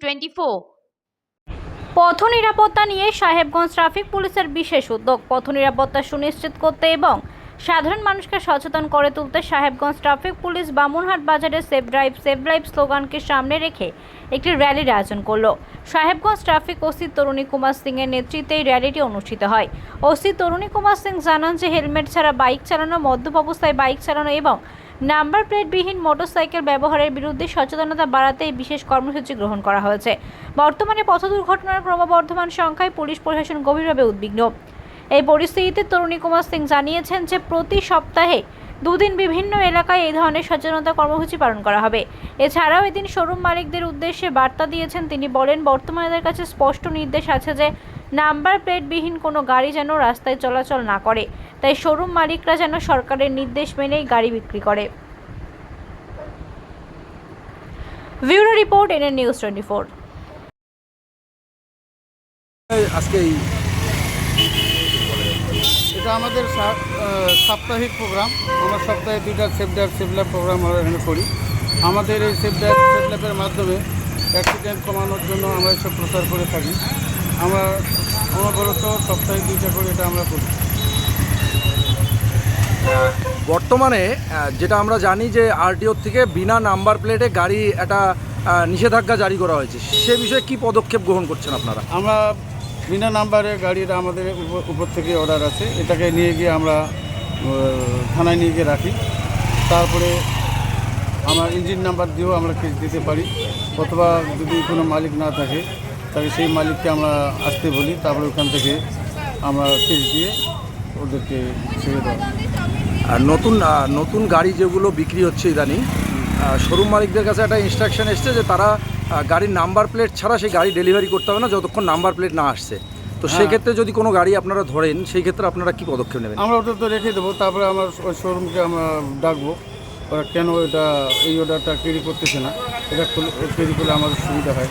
Twenty পথ নিরাপত্তা নিয়ে সাহেবগঞ্জ ট্রাফিক পুলিশের বিশেষ উদ্যোগ। পথ নিরাপত্তা সুনিশ্চিত করতে এবং সাধারণ মানুষকে সচেতন করে তুলতে সাহেবগঞ্জ ট্রাফিক পুলিশ বামুনহাট বাজারে সেফ ড্রাইভ সেফ ড্রাইভ স্লোগানকে সামনে রেখে একটি র্যালির আয়োজন করল। সাহেবগঞ্জ ট্রাফিক ওসি তরুণী কুমার সিং এর নেতৃত্বে এই র্যালিটি অনুষ্ঠিত হয়। ওসি তরুণী কুমার সিং জানান যে হেলমেট ছাড়া বাইক চালানো, মদ্যপ অবস্থায় বাইক চালানো এবং নাম্বার প্লেটবিহীন মোটরসাইকেল ব্যবহারের বিরুদ্ধে সচেতনতা বাড়াতে এই বিশেষ কর্মসূচি গ্রহণ করা হয়েছে। বর্তমানে পথ দুর্ঘটনার ক্রমবর্ধমান সংখ্যায় পুলিশ প্রশাসন গভীরভাবে উদ্বিগ্ন। এই পরিস্থিতিতে তরুণী কুমার সিং জানিয়েছেন যে, প্রতি সপ্তাহে দুদিন বিভিন্ন এলাকায় এই ধরনের সচেতনতা কর্মসূচি পালন করা হবে। এছাড়াও এদিন শোরুম মালিকদের উদ্দেশ্যে বার্তা দিয়েছেন তিনি বলেন, বর্তমানে কাছে স্পষ্ট নির্দেশ আছে যে নাম্বার প্লেটবিহীন কোনো গাড়ি যেন রাস্তায় চলাচল না করে, তাই শোরুম মালিকরা যেন সরকারের নির্দেশ মেনেই গাড়ি বিক্রি করে। Bureau report, NN news twenty four. আজকে এটা আমাদের সাপ্তাহিক প্রোগ্রাম। আমরা সপ্তাহে দুইটা safe drive, safe lab programme আমরা এখানে করি। আমাদের এই সেফ ড্রাইভ, সেফ ল্যাবের মাধ্যমে অ্যাক্সিডেন্ট কমানোর জন্য আমরা এসব প্রচার করে থাকি। আমরা অনবরত সপ্তাহে দুইটা করে এটা আমরা করি। বর্তমানে যেটা আমরা জানি যে আরটিওর থেকে বিনা নাম্বার প্লেটে গাড়ি একটা নিষেধাজ্ঞা জারি করা হয়েছে সে বিষয়ে কি পদক্ষেপ গ্রহণ করছেন আপনারা? আমরা বিনা নাম্বারে গাড়িটা আমাদের উপর- উপর থেকে অর্ডার আছে এটাকে নিয়ে গিয়ে আমরা থানায় নিয়ে গিয়ে রাখি। তারপরে আমার ইঞ্জিন নাম্বার দিয়েও আমরা কেস দিতে পারি অথবা যদি কোনো মালিক না থাকে তাহলে সেই মালিককে আমরা আসতে বলি তারপরে ওখান থেকে আমরা কেস দিয়ে ওদেরকে ছেড়ে দেওয়া আর নতুন নতুন গাড়ি যেগুলো বিক্রি হচ্ছে ইদানিং শোরুম মালিকদের কাছে একটা ইনস্ট্রাকশন এসছে যে তারা গাড়ির নাম্বার প্লেট ছাড়া সেই গাড়ি ডেলিভারি করতে হবে না যতক্ষণ নাম্বার প্লেট না আসছে। তো হ্যাঁ। সেক্ষেত্রে যদি কোনো গাড়ি আপনারা ধরেন সেই ক্ষেত্রে আপনারা কি পদক্ষেপ নেবেন? আমরা ওটা তো রেখে দেবো তারপরে আমার ওই শোরুমকে আমরা ডাকবো। ওরা কেন এটা এই অর্ডারটা ক্যারি করতেছে না? এটা ক্যারি করলে আমাদের সুবিধা হয়।